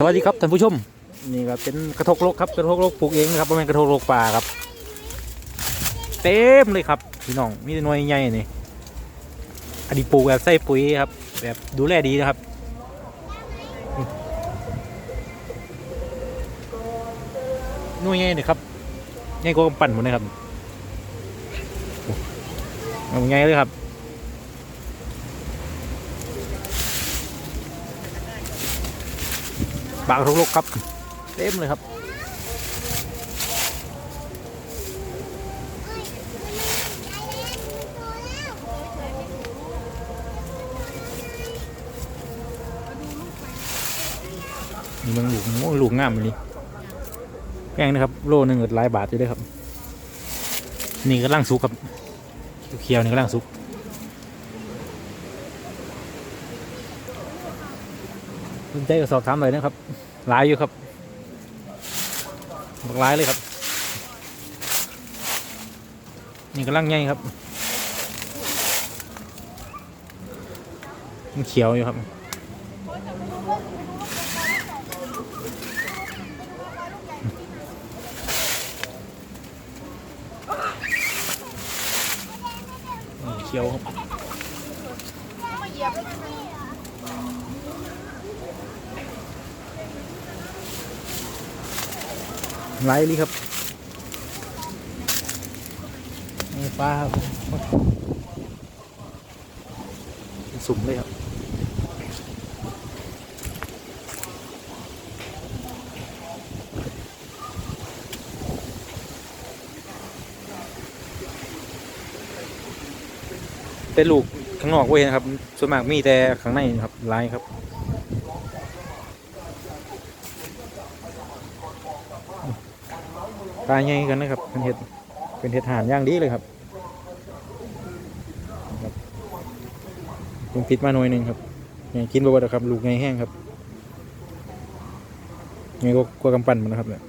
สวัสดีครับท่านผู้ชมนี่ก็เป็นกระทกโลกครับกระทกโลกปลูกเองนะครับเป็นกระทกโลกป่าครับ เต็มเลยครับพี่น้องมีแต่หน่วยใหญ่นี่อันนี้ปลูกแบบใส่ปุ๋ยครับ แบบดูแลดีนะครับหน่วยใหญ่เลยครับใหญ่กว่ากำปั้นหมดเลยครับเอาใหญ่เลยครับ บางรกๆครับ เต็มเลยครับ นี่มันลูกโอ้ลูกงามเลยนี่แพงนะครับ โลหนึงก็หลายบาทอยู่ด้วยครับ นี่ก็ล่างสุกครับเขียวๆนี่ก็ล่างสุก สนใจก็สอบถามเลยนะครับ หลายอยู่ครับบักหลายเลยครับ นี่กำลังใหญ่ครับ มันเขียวอยู่ครับเขียวครับ ไล่เลยครับนี่ปลาครับเป็นสุ่มเลยครับเป็นลูกข้างนอกเว้ยนะครับ ส่วนมากมีแต่ข้างในนะครับลายครับ ปลาใหญ่กันนะครับเป็นเห็ดเป็นเห็ดหานย่างดีเลยครับผมพิดมาหน่อยหนึ่งครับยังกินบ่บ่ครับ ลูกไงแห้งครับไงก็กลัวกำปั้นมันนะครับเนี่ย